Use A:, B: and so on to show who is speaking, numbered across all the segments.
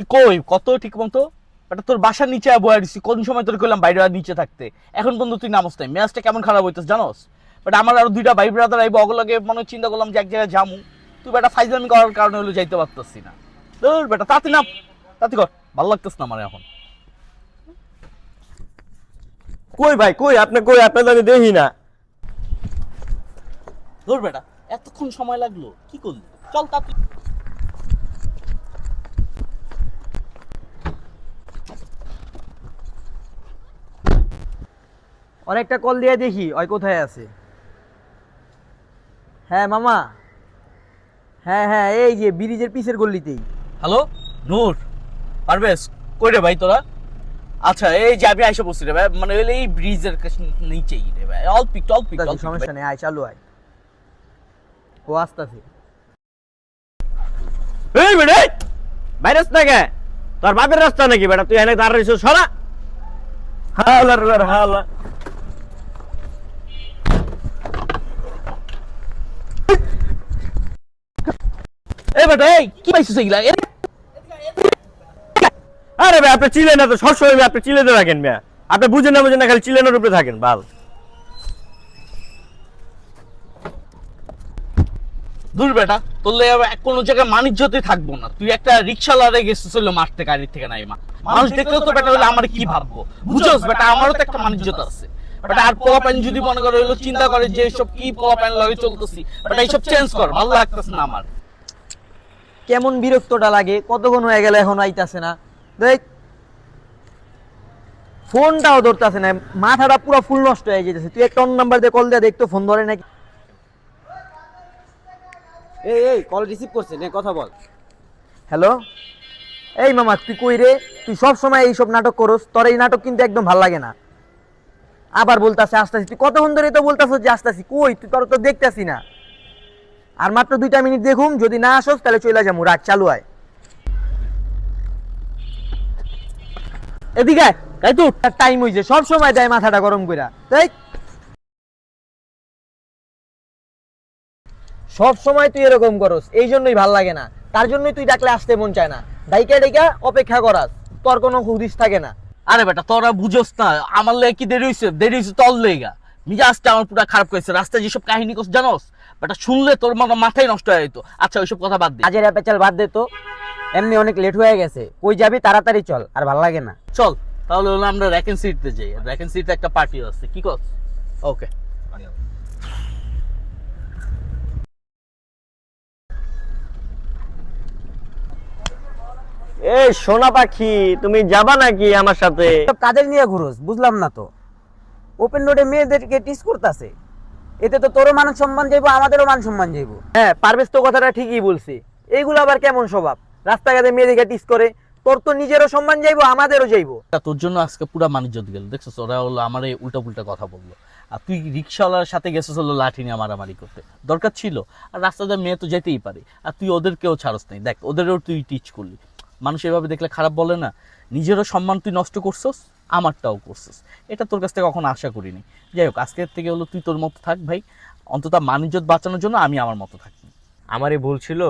A: তুই কই? কত ঠিক মতো এটা তোর বাসার নিচে বয়ে দিছি কোন সময় তোর কইলাম বাইরে আর নিচে থাকতে? এখন পর্যন্ত তুই নামস নাই। মেজাজটা কেমন খারাপ হইতেছ জানোস? বাট আমার আরও দুইটা ভাই ব্রাদার আইবো অগলগে মনে চিন্তা করলাম যে এক জায়গায় যামু। তুই বেটা ফাইজলামি করার কারণে হলো যাইতে পারতেছি না। তোর বেটা তাতে না তাতে কর। ভালো লাগতেছ না আমার এখন।
B: কই ভাই কই? আপনি কই? আপনি তো আমি দেখি না।
A: তোর বেটা এতক্ষণ সময় লাগল। কি করলি? চল তাতে
C: অনেকটা কল দিয়ে দেখি ওই কোথায় আছে? হ্যাঁ মামা। হ্যাঁ হ্যাঁ এই যে ব্রিজের পিছের গল্লিতেই
A: হ্যালো নূর পারভেজ কই রে ভাই তোরা? আচ্ছা এই যে আমি আইসা বসছি রে ভাই মানে এই ব্রিজের নিচেই রে ভাই অল্প একটু অল্প একটু,
C: তাতে সমস্যা নেই আয় চালু আয়। ও আসতেছে।
B: এই বেড়ে ভাইরাস না কে? তোর বাপের রাস্তা নাকি বেটা? তুই এনে দাঁড় রইছিস সরা। হালা রে হালা।
A: এই বেটা এই কি পাইছিস এগুলা?
B: আরে ভাই আপনি চিলেন না তো সবসময় আপনি চিলেতে থাকেন মিয়া আপনি বুঝেন না বুঝেন না খালি চিলেনের উপরে থাকেন বাল।
A: দূর বেটা তোর কোনো জায়গায় মানিজ্যতে থাকব না। তুই একটা রিক্সাওয়ালারে গেছিস হলো মারতে গাড়ির থেকে নাই মা মানুষ দেখলেও তো বেটা হলে আমার কি ভাববো? বুঝোস বেটা আমারও তো একটা মানিজ্যতা আছে। বেটা আর পোলা প্যান যদি মনে করে হইল চিন্তা করে যে সব কি পোলা প্যান লগে চলতেছি। বেটা এইসব চেঞ্জ কর ভালো লাগতেছে না আমার।
C: কেমন বিরক্তটা লাগে কতক্ষণ হয়ে গেল এখন আইতাছে না। দেখ ফোনটাও ধরতেছে না মাথাটা পুরো ফুল নষ্ট হয়ে যেতেছে তুই একটা অন্য নাম্বার দিয়ে কল দিয়ে দেখতো ফোন ধরে নাকি।
D: এই এই কল রিসিভ করছে নে কথা বল।
C: হ্যালো এই মামা তুই কই রে? তুই সব সময় এইসব নাটক করস তোর এই নাটক কিন্তু একদম ভালো লাগে না। আবার বলতাছে, আসতাছি। তুই কতক্ষণ ধরে তো বলতাছ যে, আসতাছি। কই? তুই তোর তো দেখতাছি না। আর মাত্র দুইটা মিনিট দেখুম, যদি না আসস, তাহলে চলে যাব রাত চালু আয় এদিকে তাই তো টাইম হইছে। সব সময় দেয় মাথাটা গরম কইরা। তাই সব সময় তুই এরকম করস, এই জন্যই ভালো লাগে না। তার জন্যই তুই ডাকলে আসতে মন চায় না। ডাইকা ডাইকা অপেক্ষা করাস, তোর কোনো হুদিস থাকে না।
A: আরে বেটা তোরা বুঝোস না আমার লেগে কি দেরি হয়েছে দেরি হয়েছে তোর লেগা। মিজাজটা আমার পুরো খারাপ করেছে রাস্তায় যেসব কাহিনী করছে জানোস? বেটা শুনলে তোর মানে মাথায় নষ্ট হয়ে যেত। আচ্ছা ওইসব কথা বাদ দে।
D: কাজের অ্যাপেচাল বাদ দে তো। এমনি অনেক লেট হয়ে গেছে। কই যাবি? তাড়াতাড়ি চল আর ভালো লাগে না।
A: চল তাহলে হলো আমরা র্যাকেন সিটতে যাই। র্যাকেন সিটে একটা পার্টি আছে কি কস ওকে
B: এই সোনা পাখি তুমি যাবা নাকি আমার সাথে?
D: কাদের নিয়ে ঘুরোস বুঝলাম না তো। ওপেন রোডে মেয়েদেরকে টিস করতেছে। এতে তো তোরও মান সম্মান যাইবো আমাদেরও মান সম্মান যাইবো।
C: হ্যাঁ পারভেজ তো কথাটা ঠিকই বলছে। এইগুলো আবার কেমন স্বভাব? রাস্তাঘাটে মেয়েদিকে টিস করে তোর তো নিজেরও সম্মান যাইবো আমাদেরও যাইবো।
A: তোর জন্য আজকে পুরো মানিজ্যত গেল দেখছিস? ওরা হলো আমার এই উল্টা পুল্টা কথা বলল। আর তুই রিক্সাওয়ালার সাথে গেছিস হলো লাঠি নিয়ে মারামারি করতে। দরকার ছিল। আর রাস্তাতে মেয়ে তো যেতেই পারে। আর তুই ওদেরকেও ছাড়স নাই। দেখ ওদেরও তুই টিচ করলি। মানুষ এভাবে দেখলে খারাপ বলে না। নিজেরও সম্মান তুই নষ্ট করছস আমারটাও করছস। এটা তোর কাছ থেকে কখনো আশা করিনি। যাই হোক আজকের থেকে হলো তুই তোর মতো থাক ভাই। অন্তত মানিজ্যত বাঁচানোর জন্য আমি আমার মতো থাকি
B: আমারই ভুল ছিল।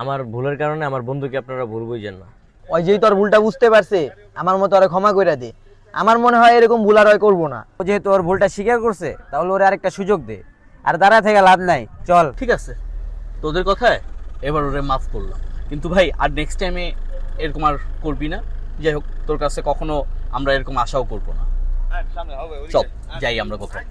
B: আমার ভুলের কারণে আমার বন্ধুকে আপনারা ভুল বুঝেন না।
C: ওই যেই তোর ভুলটা বুঝতে পারছে আমার মতো আরে ক্ষমা করে দে। আমার মনে হয় এরকম ভুল আর হয় করব না।
D: ও যেহেতু ওর ভুলটা স্বীকার করছে তাহলে ওরে আরেকটা সুযোগ দে। আর দাঁড়া থেকে লাভ নাই চল।
A: ঠিক আছে। তোদের কথায় এবার ওরে মাফ করলাম। কিন্তু ভাই আর নেক্সট টাইমে এরকম আর করবি না। যাই হোক তোর কাছে কখনো আমরা এরকম আশাও করব না। চল যাই আমরা কোথায়